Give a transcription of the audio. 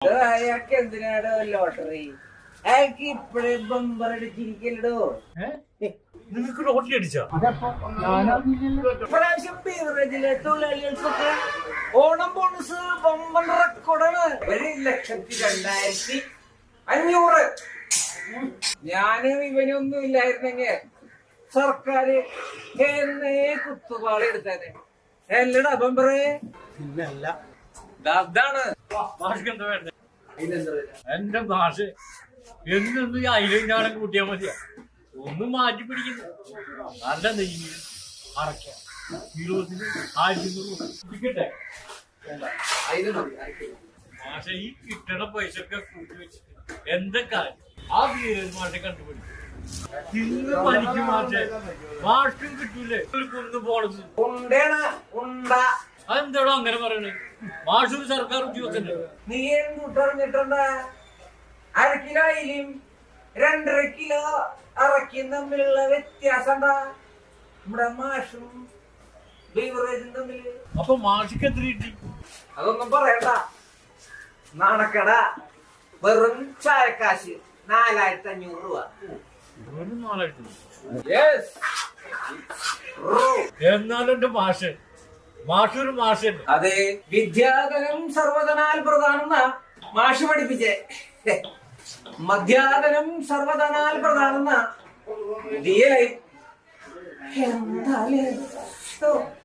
അയാൾക്ക് എന്തിനാടോ ലോട്ടറി? അയാൾക്ക് ഇപ്പഴേ ബമ്പർ അടിച്ചിരിക്കല്ലോ നിങ്ങൾക്ക് ലോട്ടറി അടിച്ചോ? ഇപ്രാവശ്യം ബീവറേജിലെ തൊഴിലാളികൾക്കൊക്കെ ഓണം ബോണസ് ബമ്പർ റെക്കോർഡാണ് ഒരു ലക്ഷത്തി രണ്ടായിരത്തി അഞ്ഞൂറ്. ഞാനും ഇവനൊന്നും ഇല്ലായിരുന്നെങ്കിൽ സർക്കാര് എന്നേ കുത്തുപാളി എടുത്തേ എല്ലടാ ബമ്പറേ അതാണ് എന്റെ ഭാഷ. എന്നൊന്നും ഈ അയിലും ഞാനും കൂട്ടിയാ മതിയാ? ഒന്ന് മാറ്റി പിടിക്കുന്നു. നല്ല നെയ്യ് അറക്കാം ഇരുപതിന് ആയിരത്തി കിട്ടട്ടെ. ഭാഷ ഈ കിട്ടണ പൈസ ഒക്കെ കൂട്ടി വെച്ചിട്ട് എന്തൊക്കെ ആ വീരന്മാരെ കണ്ടുപിടിക്കും. തിന്ന് പനിക്കും മാഷെ മാഷും കിട്ടൂലേ? ഒരു കുന്ന് പോണത്. ഉണ്ടേണ ഉണ്ട. അതെന്താണോ അങ്ങനെ പറയണേ? മാഷ് ഒരു സർക്കാർ ഉദ്യോഗസ്ഥന്റെ നീ എന്തുട്ടറിഞ്ഞിട്ടുണ്ട് അര കിലോ അയിലും രണ്ടര കിലോ അറക്കും തമ്മിലുള്ള വ്യത്യാസം എന്താ നമ്മുടെ മാഷും ബീവറേജും തമ്മിൽ അപ്പൊ മാഷിക്ക് എത്ര കിട്ടി? അതൊന്നും പറയണ്ട. നാണക്കട. വെറും ചായക്കാശ് നാലായിരത്തി അഞ്ഞൂറ് രൂപ. എന്നാലും എന്റെ മാഷ് മാഷൊരു മാഷല്ലേ അതെ വിദ്യാധനം സർവധനാൽ പ്രധാനം മാഷ് പഠിപ്പിച്ചേ. മധ്യാധനം സർവധനാൽ പ്രധാനം എന്താലേ?